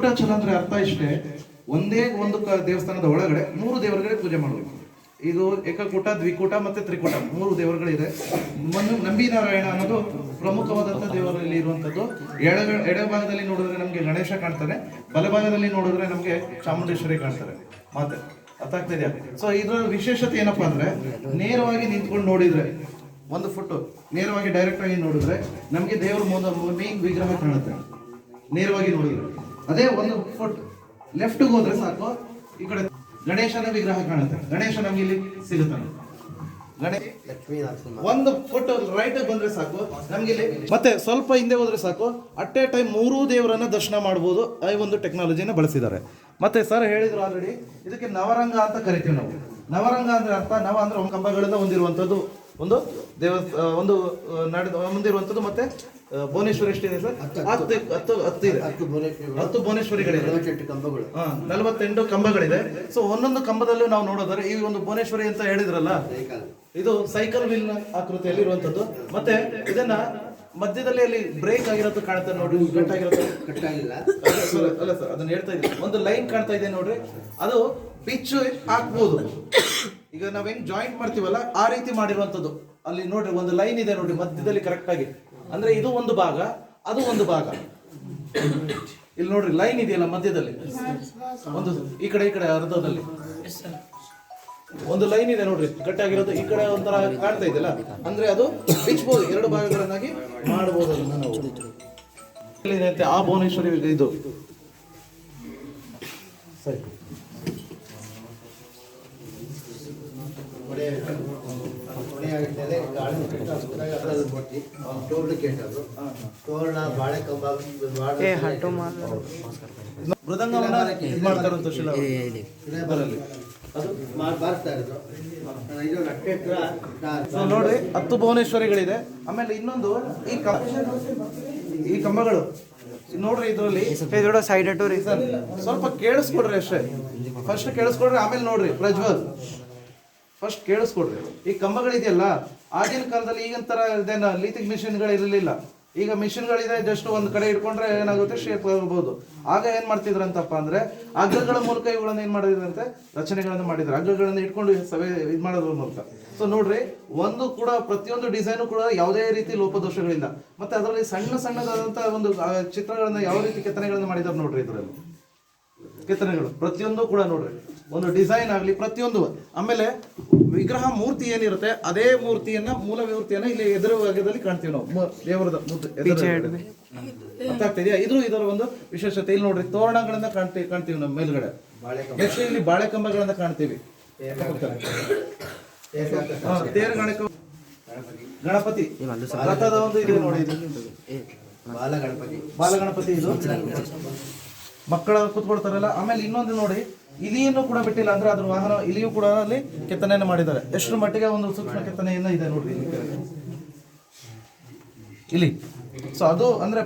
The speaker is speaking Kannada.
ಕೂಟಾಚಲ ಅಂದ್ರೆ ಅರ್ಥ ಇಷ್ಟೇ. ಒಂದೇ ಒಂದು ದೇವಸ್ಥಾನದ ಒಳಗಡೆ ಮೂರು ದೇವರುಗಳಿಗೆ ಪೂಜೆ ಮಾಡಬೇಕು. ಇದು ಏಕಕೂಟ, ದ್ವಿಕೂಟ ಮತ್ತೆ ತ್ರಿಕೂಟ. ಮೂರು ದೇವರುಗಳಿದೆ. ಒಂದು ನಂಬಿನಾರಾಯಣ ಅನ್ನೋದು ಪ್ರಮುಖವಾದಂಥ ದೇವರಲ್ಲಿ ಇರುವಂಥದ್ದು. ಎಡ, ಎಡಭಾಗದಲ್ಲಿ ನೋಡಿದ್ರೆ ನಮಗೆ ಗಣೇಶ ಕಾಣ್ತಾರೆ. ಬಲಭಾಗದಲ್ಲಿ ನೋಡಿದ್ರೆ ನಮಗೆ ಚಾಮುಂಡೇಶ್ವರಿ ಕಾಣ್ತಾರೆ. ಮಾತೆ ಅರ್ಥ ಇದೆಯಾ? ಸೊ ಇದರ ವಿಶೇಷತೆ ಏನಪ್ಪಾ ಅಂದ್ರೆ, ನೇರವಾಗಿ ನಿಂತ್ಕೊಂಡು ನೋಡಿದ್ರೆ, ಒಂದು ಫುಟ್, ನೇರವಾಗಿ ಡೈರೆಕ್ಟ್ ಆಗಿ ನೋಡಿದ್ರೆ, ನಮಗೆ ದೇವರ ಮೊದ, ಮೇನ್ ವಿಗ್ರಹ ಕಾಣುತ್ತೆ. ನೇರವಾಗಿ ನೋಡಿದ್ರೆ. ಅದೇ ಒಂದು ಫುಟ್ ಲೆಫ್ಟ್ಗೆ ಹೋದ್ರೆ ಸಾಕು. ಈ ಕಡೆ ಗಣೇಶನ ವಿಗ್ರಹ ಕಾಣುತ್ತೆ. ಗಣೇಶ ನಮ್ಗೆ ಇಲ್ಲಿ ಸಿಗುತ್ತಾನೆ. ಒಂದು ಫುಟ್ ರೈಟ್ ಬಂದ್ರೆ ಸಾಕು. ನಮ್ಗೆ ಇಲ್ಲಿ ಮತ್ತೆ ಸ್ವಲ್ಪ ಹಿಂದೆ ಹೋದ್ರೆ ಸಾಕು. ಅಟ್ ಎ ಟೈಮ್ ಮೂರೂ ದೇವರನ್ನ ದರ್ಶನ ಮಾಡಬಹುದು ಈ ಒಂದು ಟೆಕ್ನಾಲಜಿನ ಬಳಸಿದ್ದಾರೆ. ಮತ್ತೆ ಸರ್ ಹೇಳಿದ್ರು ಆಲ್ರೆಡಿ ಇದಕ್ಕೆ ನವರಂಗ ಅಂತ ಕರಿತೀವಿ ನಾವು. ನವರಂಗ ಅಂದ್ರೆ ಅರ್ಥ, ನವ ಅಂದ್ರೆ ಕಂಬಗಳಿಂದ ಹೊಂದಿರುವಂತದ್ದು. ಒಂದು ದೇವ ಒಂದು ನಡೆದ ಮುಂದಿರುವಂಥದ್ದು ಮತ್ತೆ ಭುವನೇಶ್ವರ ಎಷ್ಟಿದೆ ಸರ್? ಹತ್ತು, ಹತ್ತು. ಹತ್ತು ಇದೆ. ಹತ್ತು ಭುವನೇಶ್ವರಿ ಹತ್ತು ಭುವನೇಶ್ವರಿಗಳಿದೆ. ಕಂಬಗಳು. ಹಾಂ ನಲವತ್ತೆಂಟು ಕಂಬಗಳಿದೆ. ಸೊ ಒಂದೊಂದು ಕಂಬದಲ್ಲೂ ನಾವು ನೋಡೋದಾದ್ರೆ ಈ ಒಂದು ಭುವನೇಶ್ವರಿ ಅಂತ ಹೇಳಿದ್ರಲ್ಲ ಇದು ಸೈಕಲ್ ವೀಲ್ ಆಕೃತಿಯಲ್ಲಿ ಇರುವಂತದ್ದು ಮತ್ತೆ ಇದನ್ನ ಮಧ್ಯದಲ್ಲಿ ಅಲ್ಲಿ ಬ್ರೇಕ್ ಆಗಿರೋದು ಕಾಣ್ತಾ ನೋಡಿ ಕಟ್ ಆಗಿರೋದು. ಅಲ್ಲ ಸರ್ ಅಲ್ಲ ಸರ್ ಅದನ್ನ ಹೇಳ್ತಾ ಇದ್ದೀನಿ. ಒಂದು ಲೈನ್ ಕಾಣ್ತಾ ಇದೆ ನೋಡ್ರಿ. ಅದು ಪಿಚ್ ಹಾಕ್ಬೋದು. ಈಗ ನಾವೇನು ಜಾಯಿಂಟ್ ಮಾಡ್ತೀವಲ್ಲ, ಆ ರೀತಿ ಮಾಡಿರುವಂತದ್ದು ಅಲ್ಲಿ ನೋಡ್ರಿ, ಒಂದು ಲೈನ್ ಇದೆ ನೋಡಿ ಮಧ್ಯದಲ್ಲಿ ಕರೆಕ್ಟ್ ಆಗಿ. ಅಂದ್ರೆ ಇದು ಒಂದು ಭಾಗ, ಅದು ಒಂದು ಭಾಗ. ಇಲ್ಲಿ ನೋಡ್ರಿ ಲೈನ್ ಇದೆಯಲ್ಲ ಮಧ್ಯದಲ್ಲಿ? ಒಂದು, ಈ ಕಡೆ ಈ ಕಡೆ, ಅರ್ಧದಲ್ಲಿ. ಒಂದು ಲೈನ್ ಇದೆ ನೋಡ್ರಿ ಕಟ್ಟಾಗಿರೋದು ಈ ಕಡೆ ಒಂಥರ ಕಾಣ್ತಾ ಇದೆಯಲ್ಲ? ಅಂದ್ರೆ ಅದು ಬಿಚ್ಚಬಹುದು ಎರಡು ಭಾಗಗಳನ್ನಾಗಿ ಮಾಡಬಹುದು ಅದನ್ನ ನಾವು ಆ ಭುವನೇಶ್ವರಿ ಇದು. ಸರಿ. ಶಿಲಾ ಗಾಳಿ ಅದು ಸೊ ನೋಡ್ರಿ ಹತ್ತು ಭುವನೇಶ್ವರಿಗಳಿದೆ. ಆಮೇಲೆ ಇನ್ನೊಂದು ಈ ಕ- ಈ ಕಂಬಗಳು. ಇದ್ ನೋಡ್ರಿ ಇದರಲ್ಲಿ. ಸೈಡ್ ಅಟು ರೀ. ಸರ್, ಸ್ವಲ್ಪ ಕೇಳಿಸ್ಕೊಡ್ರಿ ಅಷ್ಟೇ. ಫಸ್ಟ್ ಕೇಳಿಸ್ಕೊಡ್ರಿ ಆಮೇಲೆ ನೋಡ್ರಿ ಪ್ರಜ್ವಲ್. ಫಸ್ಟ್ ಕೇಳಿಸ್ಕೊಡ್ರಿ. ಈ ಕಂಬಗಳಿದೆಯಲ್ಲ, ಆಗಿನ ಕಾಲದಲ್ಲಿ ಈಗಿನ ತರ ಇದೇನ ಲೀತಿಂಗ್ ಮಿಷಿನ್ಗಳು ಇರಲಿಲ್ಲ. ಈಗ ಮಿಷಿನ್ಗಳಿದೆ ಜಸ್ಟ್ ಒಂದು ಕಡೆ ಇಟ್ಕೊಂಡ್ರೆ ಏನಾಗುತ್ತೆ ಶೇಪ್ ಆಗಬಹುದು ಆಗ ಏನ್ ಮಾಡ್ತಿದ್ರಂತಪ್ಪ ಅಂದ್ರೆ ಹಗ್ಗಗಳ ಮೂಲಕ ಇವುಗಳನ್ನ ಏನ್ ಮಾಡಿದ್ರಂತೆ? ರಚನೆಗಳನ್ನು ಮಾಡಿದ್ರು. ಹಗ್ಗಗಳನ್ನು ಇಟ್ಕೊಂಡು ಸಭೆ ಇದು ಮಾಡೋದ್ರ ಮೂಲಕ. ಸೊ ನೋಡ್ರಿ, ಒಂದು ಕೂಡ ಪ್ರತಿಯೊಂದು ಡಿಸೈನು ಕೂಡ ಯಾವುದೇ ರೀತಿ ಲೋಪದೋಷಗಳಿಂದ ಮತ್ತೆ ಅದರಲ್ಲಿ ಸಣ್ಣ ಸಣ್ಣದಾದಂಥ ಒಂದು ಚಿತ್ರಗಳನ್ನು ಯಾವ ರೀತಿ ಕೆತ್ತನೆಗಳನ್ನ ಮಾಡಿದಾರೆ ನೋಡ್ರಿ ಇದರಲ್ಲಿ. ಕೆತ್ತನೆಗಳು. ಪ್ರತಿಯೊಂದು ಕೂಡ ನೋಡ್ರಿ. ಒಂದು ಡಿಸೈನ್ ಆಗಲಿ ಪ್ರತಿಯೊಂದು. ಆಮೇಲೆ ವಿಗ್ರಹ ಮೂರ್ತಿ ಏನಿರುತ್ತೆ ಅದೇ ಮೂರ್ತಿಯನ್ನ ಮೂಲ ಮೂರ್ತಿಯನ್ನ ಇಲ್ಲಿ ಎದುರು ಭಾಗದಲ್ಲಿ ಕಾಣ್ತೀವಿ ನಾವು. ದೇವರದ ಮುದ್ದು ಎದುರು ಅರ್ಥ ಆಗ್ತಿದ್ಯಾ ಇದು ಇದರ ಒಂದು ವಿಶೇಷತೆ. ಇಲ್ಲಿ ನೋಡ್ರಿ ತೋರಣಗಳನ್ನ ಕಾಣ್ತೀವಿ ಕಾಣ್ತೀವಿ ನಮ್ಮ ಮೇಲ್ಗಡೆ. ನೆಕ್ಸ್ಟ್ ಇಲ್ಲಿ ಬಾಳೆ ಕಂಬಗಳನ್ನ ಕಾಣ್ತೀವಿ. ಹಾ, ತೇರು ಗಣಕ ಗಣಪತಿ. ರಥದ ಒಂದು ಇದೆ ನೋಡಿ ಇದು. ಬಾಲ ಗಣಪತಿ. ಬಾಲಗಣಪತಿ ಇದು. ಮಕ್ಕಳ ಕೂತ್ಕೊಳ್ತಾರಲ್ಲ, ಆಮೇಲೆ ಇನ್ನೊಂದು ನೋಡಿ, ಇಲಿಯನ್ನು ಕೂಡ ಬಿಟ್ಟಿಲ್ಲ ಅಂದ್ರೆ ಅದ್ರ ವಾಹನ ಇಲಿಯೂ ಕೂಡ ಅಲ್ಲಿ ಕೆತ್ತನೆಯನ್ನು ಮಾಡಿದ್ದಾರೆ. ಎಷ್ಟು ಮಟ್ಟಿಗೆ ಒಂದು ಸೂಕ್ಷ್ಮ ಕೆತ್ತನೆಯನ್ನು ಇದೆ ನೋಡ್ರಿ ಇಲ್ಲಿ. ಸೊ ಅದು ಅಂದ್ರೆ